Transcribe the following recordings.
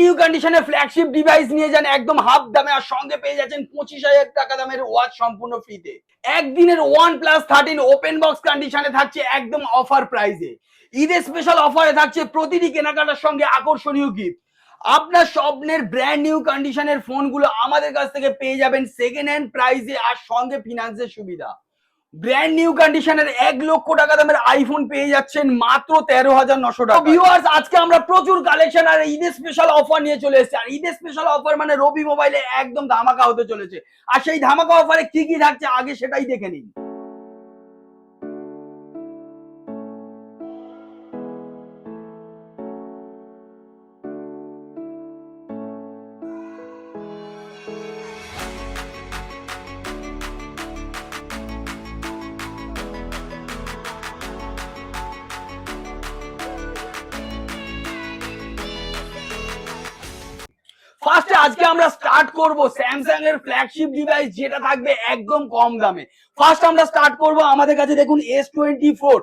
New কন্ডিশনে flagship device নিয়ে যান, একদম হাফ দামে, আর সঙ্গে পেয়ে যাচ্ছেন পঁচিশ হাজার টাকা দামের ওয়াচ সম্পূর্ণ ফ্রিতে একদিনের one plus thirteen open box কন্ডিশনে থাকছে একদম অফার প্রাইসে ঈদের স্পেশাল অফারে থাকছে প্রতিটি কেনাকাটার সঙ্গে আকর্ষণীয় গিফট আপনার স্বপ্নের ব্র্যান্ড নিউ কন্ডিশনের ফোনগুলো আমাদের কাছ থেকে পেয়ে যাবেন সেকেন্ড হ্যান্ড প্রাইসে আর সঙ্গে ফিনান্সের সুবিধা। ব্র্যান্ড নিউ কন্ডিশনের এক লক্ষ টাকা দামের আইফোন পেয়ে যাচ্ছেন মাত্র তেরো হাজার নশো টাকা। ভিউয়ার্স আজকে আমরা প্রচুর কালেকশন আর ঈদের স্পেশাল অফার নিয়ে চলে এসেছি। আর ঈদের স্পেশাল অফার মানে রবি মোবাইলে একদম ধামাকা হতে চলেছে। আর সেই ধামাকা অফারে কি কি থাকছে, আগে সেটাই দেখে নিন। ফার্স্টে আজকে আমরা স্টার্ট করব স্যামসাং এর ফ্ল্যাগশিপ ডিভাইস যেটা থাকবে একদম কম দামে। ফার্স্ট আমরা স্টার্ট করব আমাদের কাছে দেখুন এস টোয়েন্টি ফোর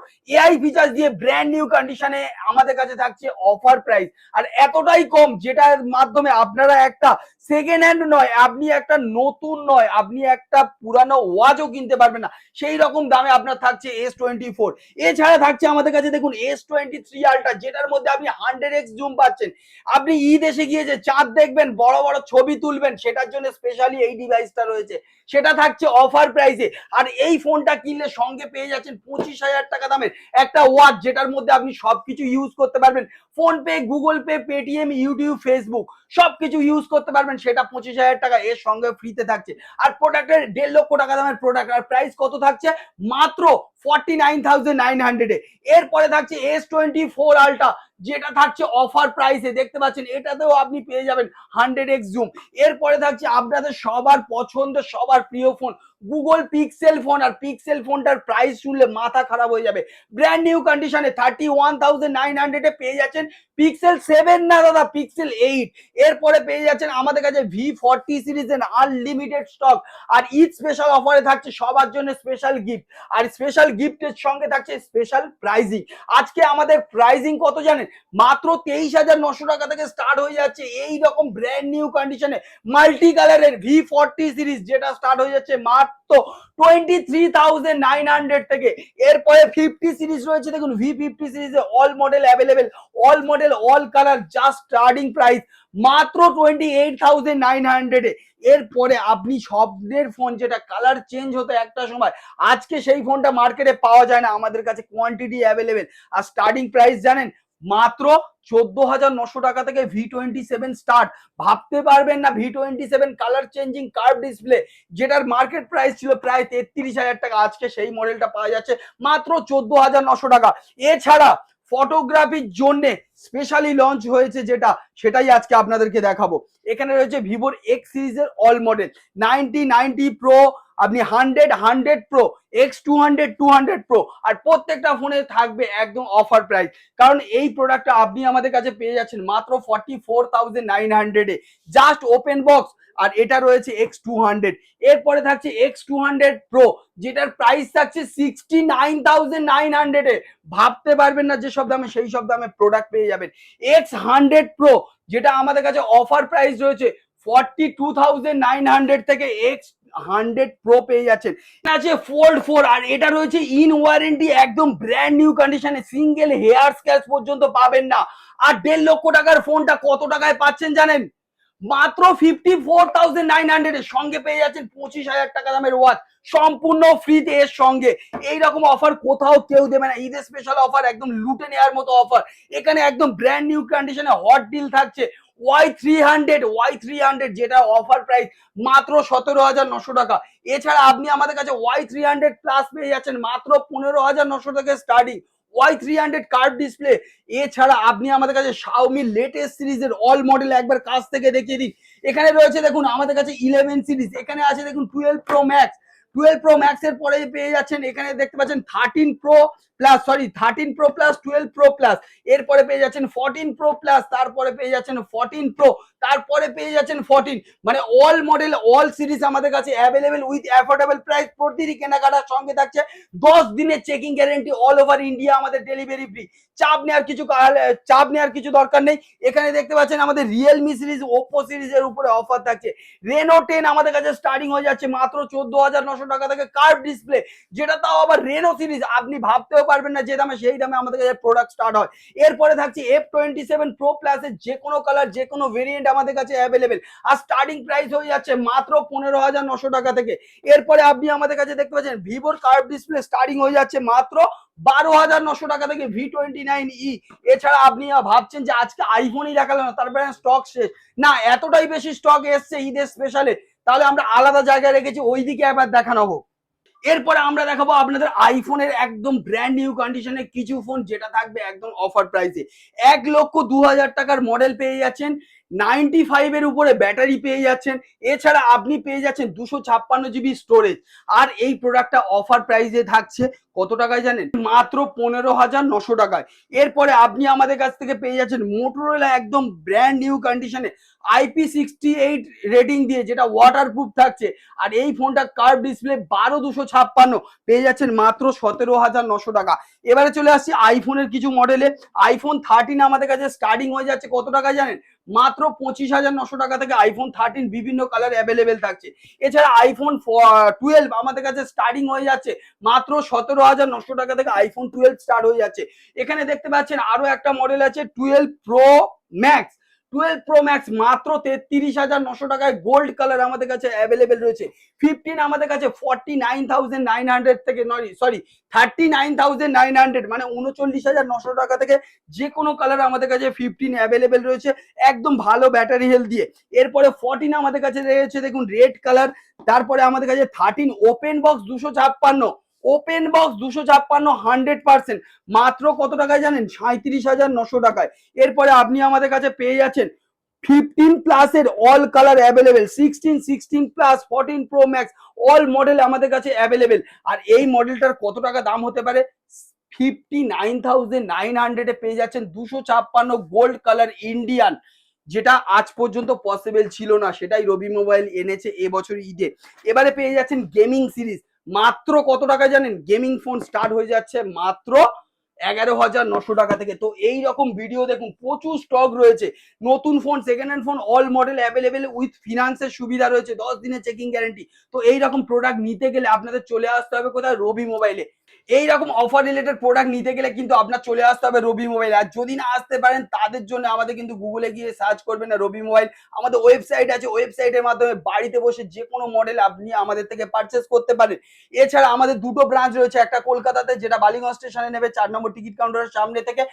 ফিচার্স দিয়ে ব্র্যান্ড নিউ কন্ডিশনে আমাদের কাছে থাকছে অফার প্রাইস আর এতটাই কম যেটার মাধ্যমে আপনারা একটা সেকেন্ড হ্যান্ড নয়, আপনি একটা নতুন নয়, আপনি একটা পুরানো ওয়াচও কিনতে পারবেন না। সেই রকম দামে আপনার থাকছে এস টোয়েন্টি ফোর এছাড়া থাকছে আমাদের কাছে দেখুন এস টোয়েন্টি থ্রি আলট্রা যেটার মধ্যে আপনি হান্ড্রেড এক্স জুম পাচ্ছেন। আপনি ঈদ এসে গিয়ে যে চাঁদ দেখবেন, বড় বড় ছবি তুলবেন, সেটার জন্য স্পেশালি এই ডিভাইসটা রয়েছে। সেটা থাকছে অফার প্রাইসে আর এই ফোনটা কিনলে সঙ্গে পেয়ে যাচ্ছেন পঁচিশ হাজার টাকা দামের একটা ওয়াচ যেটার মধ্যে আপনি সবকিছু ইউজ করতে পারবেন। PhonePe Google Pay Paytm YouTube Facebook সবকিছু ইউজ করতে পারবেন, সেটা পঁচিশ হাজার টাকা এর সঙ্গে ফ্রিতে থাকছে। আর প্রোডাক্টের দেড় লক্ষ টাকা দামের প্রোডাক্ট আর প্রাইস কত থাকছে? মাত্র ফর্টি নাইন থাউজেন্ড নাইন হান্ড্রেডে এরপরে থাকছে এস টোয়েন্টি ফোর আলট্রা যেটা থাকছে অফার প্রাইসে দেখতে পাচ্ছেন, এটাতেও আপনি পেয়ে যাবেন হান্ড্রেড এক্স জুম এরপরে থাকছে আপনাদের সবার পছন্দ, সবার প্রিয় ফোন গুগল পিক্সেল ফোন আর পিক্সেল ফোনটার প্রাইস শুনলে মাথা খারাপ হয়ে যাবে। ব্র্যান্ড নিউ কন্ডিশনে থার্টি ওয়ান থাউজেন্ড নাইন হান্ড্রেডে পেয়ে যাচ্ছেন পিক্সেল সেভেন না দাদা পিক্সেল এইট এরপরে পেয়ে যাচ্ছেন আমাদের কাছে ভি ফর্টি সিরিজের আনলিমিটেড স্টক আর ঈদ স্পেশাল অফারে থাকছে সবার জন্য স্পেশাল গিফট আর স্পেশাল গিফটের সঙ্গে থাকছে স্পেশাল প্রাইজিং আজকে আমাদের প্রাইজিং কত জানেন? মাত্র তেইশ হাজার নশো টাকা থেকে স্টার্ট হয়ে যাচ্ছে এই রকম ব্র্যান্ড নিউ কন্ডিশনে মাল্টি কালারের ভি ফর্টি সিরিজ যেটা স্টার্ট হয়ে যাচ্ছে মাত্র twenty three thousand nine hundred থেকে। এরপরে ফিফটি সিরিজ রয়েছে, দেখুন ভি ফিফটি সিরিজে all model available all model all colour just starting price মাত্র টোয়েন্টি এইট থাউজেন্ড নাইন হান্ড্রেডে এরপরে আপনি স্বপ্নের ফোন যেটা কালার চেঞ্জ হতো একটা সময়, আজকে সেই ফোনটা মার্কেটে পাওয়া যায় না, আমাদের কাছে কোয়ান্টিটি অ্যাভেলেবেল আর স্টার্টিং প্রাইস জানেন মাত্র চোদ্দ হাজার নশো টাকা থেকে ভি টোয়েন্টি সেভেন স্টার্ট ভাবতে পারবেন না V twenty seven colour changing curve display যেটার মার্কেট প্রাইস ছিল প্রায় তেত্রিশ হাজার টাকা। আজকে সেই মডেলটা পাওয়া যাচ্ছে মাত্র চোদ্দ হাজার নশো টাকা। এছাড়া ফটোগ্রাফির জন্য স্পেশালি লঞ্চ হয়েছে যেটা, সেটাই আজকে আপনাদেরকে দেখাবো। এখানে রয়েছে ভিভোর এক্স সিরিজের all model ninety ninety pro আপনি hundred hundred pro X two hundred two hundred pro আর প্রত্যেকটা ফোনে থাকবে একদম অফার প্রাইস কারণ এই প্রোডাক্টটা আপনি আমাদের কাছে পেয়ে যাচ্ছেন মাত্র ফর্টি ফোর থাউজেন্ড নাইন হান্ড্রেডে জাস্ট ওপেন বক্স আর এটা রয়েছে এক্স টু হান্ড্রেড এরপরে থাকছে এক্স টু হান্ড্রেড প্রো যেটার প্রাইস থাকছে সিক্সটি নাইন থাউজেন্ড নাইন হান্ড্রেডে ভাবতে পারবেন না যে সব দামে সেই সব দামে প্রোডাক্ট পেয়ে যাবেন। এক্স হান্ড্রেড প্রো যেটা আমাদের কাছে অফার প্রাইস রয়েছে forty two thousand nine hundred থেকে এক্স হান্ড্রেড প্রো পেয়ে যাচ্ছেন। আছে ফোল্ড ফোর আর এটা রয়েছে ইন ওয়ারেন্টি একদম ব্র্যান্ড নিউ কন্ডিশনে সিঙ্গেল হেয়ার স্ক্যাচ পর্যন্ত পাবেন না। আর দেড় লক্ষ টাকার ফোনটা কত টাকায় পাচ্ছেন জানেন? মাত্র fifty four thousand nine hundred এর সঙ্গে পেয়ে যাচ্ছেন পঁচিশ হাজার টাকা দামের ওয়াচ সম্পূর্ণ ফ্রিতে এর সঙ্গে। এইরকম অফার কোথাও কেউ দেবে না। ঈদের স্পেশাল অফার একদম লুটে নেওয়ার মতো অফার এখানে একদম ব্র্যান্ড নিউ কন্ডিশনে হট ডিল থাকছে Y three hundred Y three hundred যেটা অফার প্রাইস মাত্র সতেরো হাজার নশো টাকা। এছাড়া আপনি আমাদের কাছে ওয়াই থ্রি হান্ড্রেড প্লাস পেয়ে যাচ্ছেন মাত্র পনেরো হাজার নশো টাকা starting Y three hundred curve display এছাড়া আপনি আমাদের কাছে শাওমি লেটেস্ট সিরিজের অল মডেল একবার কাছ থেকে দেখিয়ে দিন। এখানে রয়েছে দেখুন, আমাদের কাছে ইলেভেন সিরিজ। এখানে আছে দেখুন twelve pro max twelve pro max এর পরে পেয়ে যাচ্ছেন। এখানে দেখতে পাচ্ছেন thirteen pro plus sorry thirteen pro plus twelve pro plus এরপরে পেয়ে যাচ্ছেন ফোরটিন প্রো প্লাস তারপরে পেয়ে যাচ্ছেন ফোরটিন প্রো তারপরে পেয়ে যাচ্ছেন ফোরটিন মানে অল মডেল অল সিরিজ আমাদের কাছে অ্যাভেলেবেল উইথ অ্যাফোর্ডেবল প্রাইস প্রতিটি কেনাকাটার সঙ্গে থাকছে দশ দিনের checking guarantee all over India আমাদের ডেলিভারি ফ্রি চাপ নেওয়ার কিছু চাপ নেওয়ার কিছু দরকার নেই। এখানে দেখতে পাচ্ছেন আমাদের রিয়েলমি সিরিজ ওপো সিরিজের উপরে অফার থাকছে। রেনো টেন আমাদের কাছে স্টার্টিং হয়ে যাচ্ছে মাত্র চোদ্দ হাজার নশো টাকা থেকে কার্ভ ডিসপ্লে যেটা তাও আবার রেনো সিরিজ আপনি ভাবতেও পারবেন না যে দামে, সেই দামে আমাদের কাছে প্রোডাক্ট স্টার্ট হয়। এরপরে থাকছে এফ টোয়েন্টি সেভেন প্রো প্লাসের যে কোনো কালার যে কোনো ভেরিয়েন্ট আমাদের কাছে অ্যাভেলেবেল আর স্টার্টিং প্রাইস হয়ে যাচ্ছে মাত্র পনেরো হাজার নশো টাকা থেকে। এরপরে আপনি আমাদের কাছে দেখতে পাচ্ছেন ভিভোর কার্ভ ডিসপ্লে স্টার্টিং হয়ে যাচ্ছে মাত্র বারো হাজার নশো টাকা থেকে ভি টোয়েন্টি নাইন ই এছাড়া আপনি ভাবছেন যে আজকে আইফোনই দেখাল না তারপরে স্টক শেষ। না, এতটাই বেশি স্টক এসছে ঈদের স্পেশালে তাহলে আমরা আলাদা জায়গায় রেখেছি, ওইদিকে একবার দেখানো এরপরে আমরা দেখাবো আপনাদের আইফোনের একদম ব্র্যান্ড নিউ কন্ডিশনে কিছু ফোন যেটা থাকবে একদম অফার প্রাইসে এক লক্ষ দু হাজার টাকার মডেল পেয়ে যাচ্ছেন। নাইনটি ফাইভের উপরে ব্যাটারি পেয়ে যাচ্ছেন। এছাড়া আপনি পেয়ে যাচ্ছেন দুশো ছাপ্পান্ন জিবি স্টোরেজ আর এই প্রোডাক্টটা অফার প্রাইসে থাকছে কত টাকায় জানেন? মাত্র পনেরো হাজার নশো টাকায়। এরপরে আপনি আমাদের কাছ থেকে পেয়ে যাচ্ছেন মোটরোলা একদম ব্র্যান্ড নিউ কন্ডিশনে আইপি সিক্সটি এইট রেটিং দিয়ে, যেটা ওয়াটার প্রুফ থাকছে। আর এই ফোনটা কার্ভ ডিসপ্লে বারো দুশো ছাপ্পান্ন। পেয়ে যাচ্ছেন মাত্র সতেরো হাজার নশো টাকা। এবারে চলে আসছি আইফোনের কিছু মডেলে আইফোন থার্টিন আমাদের কাছে স্টার্টিং হয়ে যাচ্ছে কত টাকা জানেন? মাত্র পঁচিশ হাজার নশো টাকা থেকে আইফোন থার্টিন বিভিন্ন কালার অ্যাভেলেবেল থাকছে। এছাড়া আইফোন টুয়েলভ আমাদের কাছে স্টার্টিং হয়ে যাচ্ছে, মাত্র সতেরো হাজার নশো টাকা থেকে আইফোন টুয়েলভ স্টার্ট হয়ে যাচ্ছে। এখানে দেখতে পাচ্ছেন আরও একটা মডেল আছে twelve pro max twelve pro max মাত্র তেত্রিশ হাজার নশো টাকায় গোল্ড কালার আমাদের কাছে অ্যাভেলেবেল রয়েছে। ফিফটিন আমাদের কাছে forty nine thousand nine hundred থেকে নয় sorry thirty nine thousand nine hundred মানে উনচল্লিশ হাজার নশো টাকা থেকে যে কোনো কালার আমাদের কাছে ফিফটিন অ্যাভেলেবেল রয়েছে, একদম ভালো ব্যাটারি হেলথ দিয়ে। এরপরে ফর্টিন আমাদের কাছে রয়েছে, দেখুন রেড কালার তারপরে আমাদের কাছে থার্টিন ওপেন বক্স দুশো ছাপ্পান্ন। ওপেন বক্স দুশো ছাপ্পান্ন হান্ড্রেড পার্সেন্ট মাত্র কত টাকায় জানেন? সাঁত্রিশ হাজার নশো টাকায়। এরপরে আপনি আমাদের কাছে পেয়ে যাচ্ছেন ফিফটিন প্লাসের all colour available sixteen sixteen plus fourteen pro max all model আমাদের কাছে অ্যাভেলেবেল আর এই মডেলটার কত টাকা দাম হতে পারে? ফিফটি নাইন থাউজেন্ড নাইন হান্ড্রেডে পেয়ে যাচ্ছেন দুশো ছাপ্পান্ন গোল্ড কালার ইন্ডিয়ান যেটা আজ পর্যন্ত পসিবল ছিল না, সেটাই রবি মোবাইল এনেছে এবছর ঈদে। এবারে পেয়ে যাচ্ছেন গেমিং সিরিজ মাত্র কত টাকা জানেন? গেমিং ফোন স্টার্ট হয়ে যাচ্ছে মাত্র এগারো হাজার নশো টাকা থেকে। তো এই রকম ভিডিও দেখুন, প্রচুর স্টক রয়েছে। নতুন phone second hand phone all model available with ফিনান্সের সুবিধা রয়েছে, দশ দিনের চেকিং গ্যারেন্টি তো এই রকম প্রোডাক্ট নিতে গেলে আপনাদের চলে আসতে হবে কোথায়? রবি মোবাইলে এই রকম অফার রিলেটেড প্রোডাক্ট নিতে গেলে কিন্তু আপনার চলে আসতে হবে রবি মোবাইল আর যদি না আসতে পারেন, তাদের জন্য আমাদের কিন্তু গুগলে গিয়ে সার্চ করবেন না রবি মোবাইল আমাদের ওয়েবসাইট আছে ওয়েবসাইটের মাধ্যমে বাড়িতে বসে যে কোনো মডেল আপনি আমাদের থেকে পারচেস করতে পারেন। এছাড়া আমাদের দুটো ব্রাঞ্চ রয়েছে, একটা কলকাতাতে যেটা বালিগঞ্জ স্টেশনে নেবে, চার নম্বর টিকিট কাউন্টারের সামনে থেকে।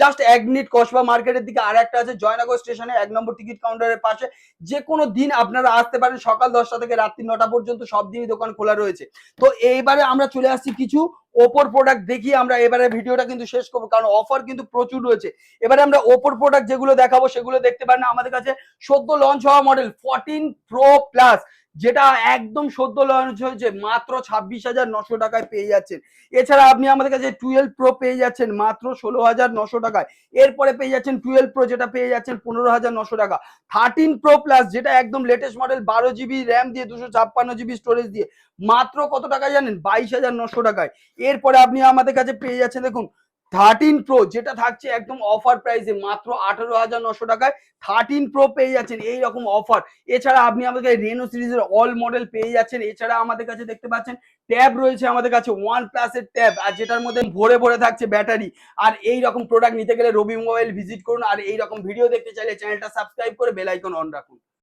জাস্ট এক মিনিট কসবা মার্কেটের দিকে আর একটা আছে, জয়নগর স্টেশনে এক নম্বর টিকিট কাউন্টারের পাশে। যে কোনো দিন আপনারা আসতে পারেন, সকাল দশটা থেকে রাত্রি নটা পর্যন্ত সব দিনই দোকান খোলা রয়েছে। তো এইবারে আমরা চলে আসছি কিছু ওপোর প্রোডাক্ট দেখি আমরা, এবারে ভিডিওটা কিন্তু শেষ করব, কারণ অফার কিন্তু প্রচুর রয়েছে। এবারে আমরা ওপোর প্রোডাক্ট যেগুলো দেখাবো, সেগুলো দেখতে পারেন। আমাদের কাছে সদ্য লঞ্চ হওয়া মডেল ফোরটিন প্রো প্লাস যেটা একদম সদ্য লঞ্চ হয়েছে, মাত্র ছাব্বিশ হাজার নশো টাকায় পেয়ে যাচ্ছেন। এছাড়া আপনি আমাদের কাছে টুয়েলভ প্রো পেয়ে যাচ্ছেন, মাত্র ষোলো হাজার নশো টাকায়। এরপরে পেয়ে যাচ্ছেন টুয়েলভ প্রো যেটা পেয়ে যাচ্ছেন পনেরো হাজার নশো টাকা। থার্টিন প্রো প্লাস যেটা একদম লেটেস্ট মডেল বারো জিবি র্যাম দিয়ে, দুশো ছাপ্পান্ন জিবি স্টোরেজ দিয়ে। মাত্র কত টাকা জানেন? বাইশ হাজার নশো টাকায়। এরপরে আপনি আমাদের কাছে পেয়ে যাচ্ছেন, দেখুন থার্টিন প্রো যেটা থাকছে একদম অফার প্রাইসে মাত্র আঠারো হাজার নশো টাকায় থার্টিন প্রো পেয়ে যাচ্ছেন, এই রকম অফার এছাড়া আপনি আমাদের রেনো সিরিজের অল মডেল পেয়ে যাচ্ছেন। এছাড়া আমাদের কাছে দেখতে পাচ্ছেন ট্যাব রয়েছে আমাদের কাছে ওয়ান প্লাসের ট্যাব আর যেটার মধ্যে ভরে ভরে থাকছে ব্যাটারি আর এই রকম প্রোডাক্ট নিতে গেলে রবি মোবাইল ভিজিট করুন, আর এই রকম ভিডিও দেখতে চাইলে চ্যানেলটা সাবস্ক্রাইব করে বেল আইকন অন রাখুন।